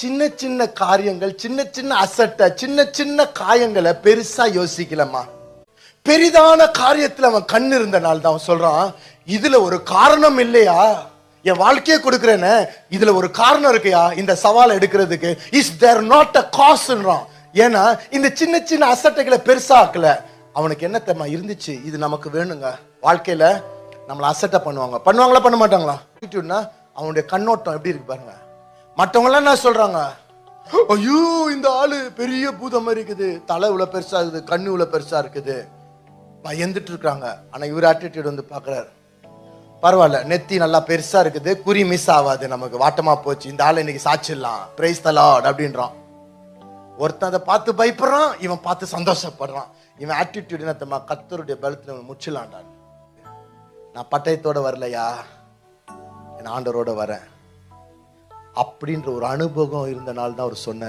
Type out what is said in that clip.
சின்ன சின்ன காரியங்கள் சின்ன சின்ன அசட்டை சின்ன சின்ன காயங்களை பெருசா யோசிக்கலம்மா. பெரிதான காரியத்தில் அவன் கண் இருந்த நாள் தான் அவன் சொல்றான் இதுல ஒரு காரணம் இல்லையா? என் வாழ்க்கையை கொடுக்குறேன்னு இதுல ஒரு காரணம் இருக்குயா? இந்த சவாலை எடுக்கிறதுக்கு. இஸ் தேர் நாட் அ காசுன்றான் ஏன்னா இந்த சின்ன சின்ன அசட்டைகளை பெருசாக்கல. அவனுக்கு என்ன தெரியுமா இருந்துச்சு? இது நமக்கு வேணுங்க. வாழ்க்கையில நம்மளை அசட்டை பண்ணுவாங்க. பண்ணுவாங்களா பண்ண மாட்டாங்களா? அவனுடைய கண்ணோட்டம் எப்படி இருக்கு பாருங்க. மற்றவங்களாம் என்ன சொல்றாங்க? ஐயோ இந்த ஆளு பெரிய பூதம் மாதிரி இருக்குது. தலை இவ்வளோ பெருசா இருக்குது கண்ணு இவ்வளோ பெருசா இருக்குது. பயந்துட்டு இருக்காங்க. ஆனா இவர் ஆட்டிடியூட் வந்து பாக்குறாரு. பரவாயில்ல நெத்தி நல்லா பெருசா இருக்குது. குறி மிஸ் ஆகாது நமக்கு. வாட்டமா போச்சு. இந்த ஆள் இன்னைக்கு சாச்சிடலாம். பிரைஸ் தலாட் அப்படின்றான். ஒருத்தன் அதை பார்த்து பயப்படுறான். இவன் பார்த்து சந்தோஷப்படுறான். இவன் ஆட்டிடியூட் என்ன கத்தருடைய பலத்தில் இவன் முச்சிலாண்டான் நான் பட்டயத்தோட வரலையா? என் ஆண்டவரோட வரேன். அப்படின்ற ஒரு அனுபவம் இருந்த நாள் தான் அவர் சொன்னார்.